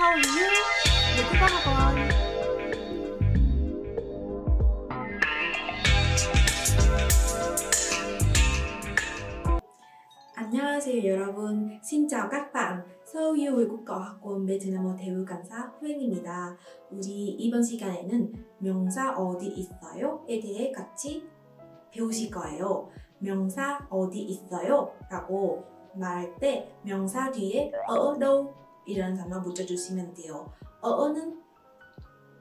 서울유 외국어학원 안녕하세요 여러분. Các bạn. 서울유 외국어학원 베트남어 대우 강사 후행입니다. 우리 이번 시간에는 명사 어디 있어요?에 대해 같이 배우실 거예요. 명사 어디 있어요? 라고 말할 때 명사 뒤에 đâu 이라는 단어 붙여주시면 돼요. 어는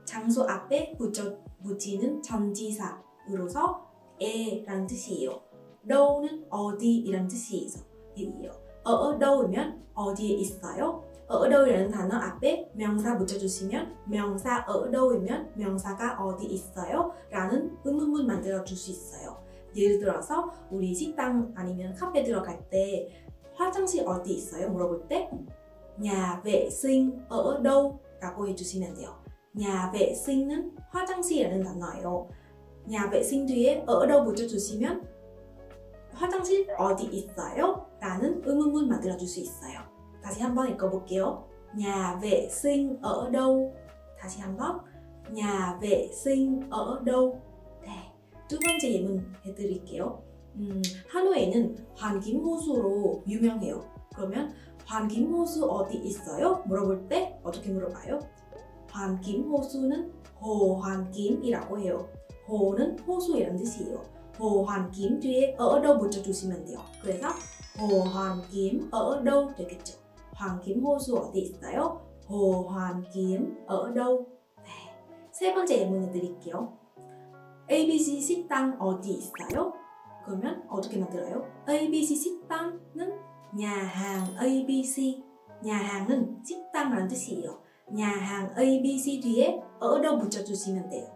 장소 앞에 붙여, 붙이는 전지사으로서 에라는 뜻이에요. đâu 는 어디이라는 뜻이에요. ở đâu?이면 어디에 있어요? ở đâu?이라는 단어 앞에 명사 붙여주시면 명사 ở đâu?이면 명사가 어디 있어요? 라는 의문문 만들어 줄 수 있어요. 예를 들어서 우리 식당 아니면 카페 들어갈 때 화장실 어디 있어요? 물어볼 때 nhà vệ sinh ở đâu? 라고 해주시면 돼요. nhà vệ sinh 은 화장실이라는 단어예요. nhà vệ sinh 뒤에 ở đâu 붙여주시면 화장실 어디 있어요? 라는 의문문 만들어줄 수 있어요. 다시 한번 읽어볼게요. nhà vệ sinh ở đâu? 다시 한번 nhà vệ sinh ở đâu? 네, 두 번째 예문 해드릴게요. 음, 하노이는 환김 호수로 유명해요. 그러면 환김호수 어디 있어요? 물어볼 때 어떻게 물어봐요? 환김호수는 호환김이라고 해요. 호는 호수이라는 뜻이에요. 호환김 뒤에 ở đâu 붙여 주시면 돼요. 그래서 호환김 đâu 되겠죠. 환김 호수 어디 있어요? 호환김 đâu? 네. 세 번째 예문을 드릴게요. ABC 식당 어디 있어요? 그러면 어떻게 만들어요? ABC 식당은 nhà hàng ABC. nhà hàng 은 식당이라는 뜻이에요. nhà hàng ABC 뒤에 ở đâu 붙여주시면 돼요.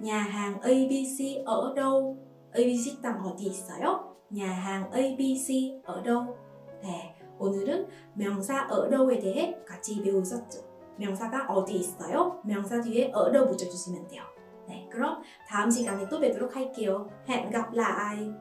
nhà hàng ABC ở đâu? ABC 식당 어디 있어요? nhà hàng ABC ở đâu? 네, 오늘은 명사 ở đâu?에 대해 같이 배우셨죠. 명사가 어디 있어요? 명사 뒤에 ở đâu 붙여주시면 돼요. 네, 그럼 다음 시간에 또 뵙도록 할게요. hẹn gặp lại.